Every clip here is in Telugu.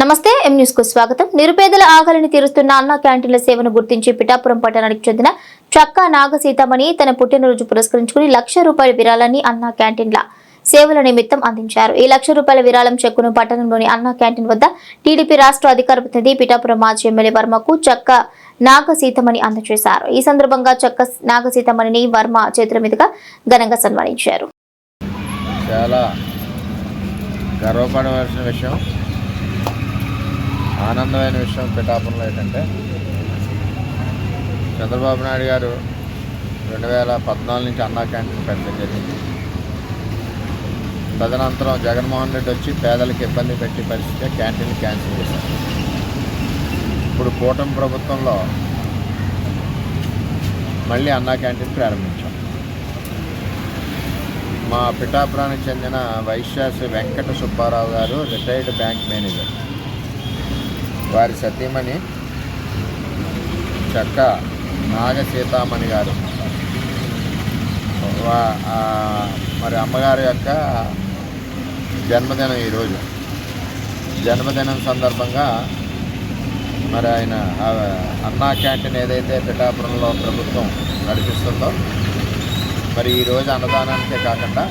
నమస్తే ఎం న్యూస్కు స్వాగతం. నిరుపేదల ఆకలిని తీరుస్తున్న అన్న క్యాంటీన్ల సేవను గుర్తించి పిఠాపురం పట్టణానికి చెందిన చక్కా నాగసీతమణి తన పుట్టినరోజు పురస్కరించుకుని లక్ష రూపాయల విరాళాన్ని అన్న క్యాంటీన్ల సేవల నిమిత్తం అందించారు. ఈ లక్ష రూపాయల విరాళం చెక్కును పట్టణంలోని అన్న క్యాంటీన్ వద్ద టీడీపీ రాష్ట్ర అధికార ప్రతినిధి పిఠాపురం మాజీ ఎమ్మెల్యే వర్మకు చక్క నాగసీతమణి అందజేశారు. ఈ సందర్భంగా చక్క నాగసీతమణిని వర్మ చేతుల మీదుగా ఘనంగా సన్మానించారు. చాలా గర్వపడవలసిన విషయం. ఆనందమైన విషయం పిఠాపురంలో ఏంటంటే చంద్రబాబు నాయుడు గారు రెండు వేల పద్నాలుగు నుంచి అన్నా క్యాంటీన్ పెట్టడం జరిగింది. తదనంతరం జగన్మోహన్ రెడ్డి వచ్చి పేదలకు ఇబ్బంది పెట్టి పరిస్థితి క్యాంటీన్ క్యాన్సిల్ చేశారు. ఇప్పుడు కూటమి ప్రభుత్వంలో మళ్ళీ అన్నా క్యాంటీన్ ప్రారంభించాం. మా పిఠాపురానికి చెందిన వైశ్యాసి వెంకట సుబ్బారావు గారు రిటైర్డ్ బ్యాంక్ మేనేజర్. వారి సతీమణి చక్క నాగ సీతామణి గారు. వా- మరి అమ్మగారి యొక్క జన్మదినం ఈరోజు. జన్మదినం సందర్భంగా మరి ఆయన అన్నా క్యాంటీన్ ఏదైతే పిఠాపురంలో ప్రభుత్వం నడిపిస్తుందో మరి ఈరోజు అన్నదానానికే కాకుండా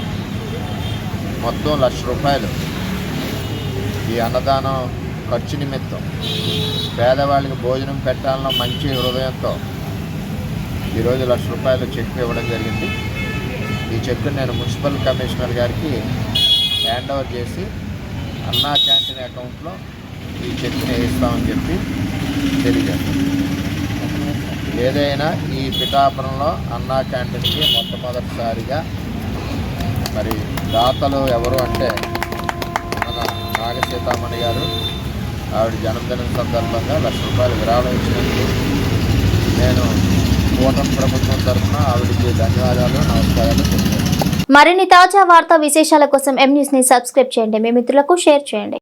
మొత్తం లక్ష రూపాయలు ఈ అన్నదానం ఖర్చు నిమిత్తం. పేదవాళ్ళకి భోజనం పెట్టాలన్న మంచి హృదయంతో ఈరోజు లక్ష రూపాయలు చెక్ ఇవ్వడం జరిగింది. ఈ చెక్కు నేను మున్సిపల్ కమిషనర్ గారికి హ్యాండ్ ఓవర్ చేసి అన్నా క్యాంటీన్ అకౌంట్లో ఈ చెక్ని వేస్తామని చెప్పి తెలియజేస్తాను. ఏదైనా ఈ పిఠాపురంలో అన్నా క్యాంటీన్కి మొట్టమొదటిసారిగా మరి దాతలు ఎవరు అంటే మన నాగసీతామణి గారు ఆవిడ జన్మదినం సందర్భంగా లక్ష రూపాయలు విరాళం ఇచ్చినందుకు నేను కూటమి ప్రభుత్వం తరఫున ఆవిడకి ధన్యవాదాలు నమస్కారాలు తెలియజేస్తాను మరిన్ని తాజా వార్తా విశేషాల కోసం ఎం న్యూస్ని సబ్స్క్రైబ్ చేయండి. మీ మిత్రులకు షేర్ చేయండి.